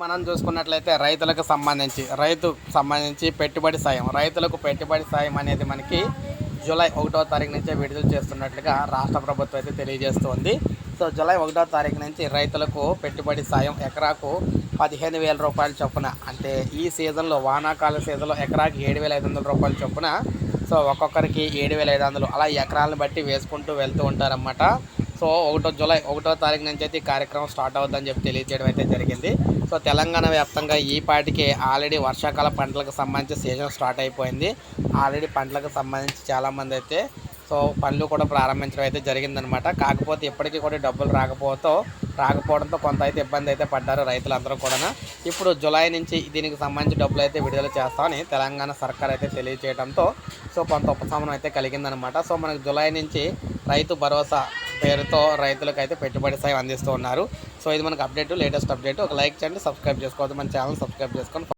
మనం చూసుకున్నట్లయితే రైతులకు సంబంధించి రైతు సంబంధించి పెట్టుబడి సాయం రైతులకు పెట్టుబడి సాయం అనేది మనకి జూలై ఒకటో తారీఖు నుంచే విడుదల చేస్తున్నట్లుగా రాష్ట్ర ప్రభుత్వం అయితే తెలియజేస్తోంది. సో జూలై ఒకటో తారీఖు నుంచి రైతులకు పెట్టుబడి సాయం ఎకరాకు పదిహేను వేల రూపాయల చొప్పున అంటే ఈ సీజన్లో వానాకాల సీజన్లో ఎకరాకి ఏడు వేల ఐదు వందల రూపాయల చొప్పున సో ఒక్కొక్కరికి ఏడు వేల ఐదు వందలు అలా ఎకరాలను బట్టి వేసుకుంటూ వెళ్తూ ఉంటారన్నమాట. సో ఒకటో జూలై ఒకటో తారీఖు నుంచి అయితే ఈ కార్యక్రమం స్టార్ట్ అవుతుందని చెప్పి తెలియజేయడం అయితే జరిగింది. సో తెలంగాణ వ్యాప్తంగా ఈ పాటికి ఆల్రెడీ వర్షాకాల పంటలకు సంబంధించి సీజన్ స్టార్ట్ అయిపోయింది. ఆల్రెడీ పంటలకు సంబంధించి చాలామంది అయితే సో పనులు కూడా ప్రారంభించడం అయితే జరిగిందనమాట. కాకపోతే ఇప్పటికీ కూడా డబ్బులు రాకపోతే రాకపోవడంతో కొంత అయితే ఇబ్బంది అయితే పడ్డారు రైతులందరూ కూడా ఇప్పుడు జూలై నుంచి దీనికి సంబంధించి డబ్బులు అయితే విడుదల చేస్తామని తెలంగాణ సర్కార్ అయితే తెలియజేయడంతో సో కొంత ఉపశమనం అయితే కలిగిందనమాట. సో మనకు జూలై నుంచి రైతు భరోసా పేరుతో రైతులకు అయితే పెట్టుబడి సాయం అందిస్తూ ఉన్నారు. సో ఇది మనకు అప్డేట్ లేటెస్ట్ అప్డేట్ ఒక లైక్ చేయండి సబ్స్క్రైబ్ చేసుకోవద్దు. మన ఛానల్ సబ్స్క్రైబ్ చేసుకొని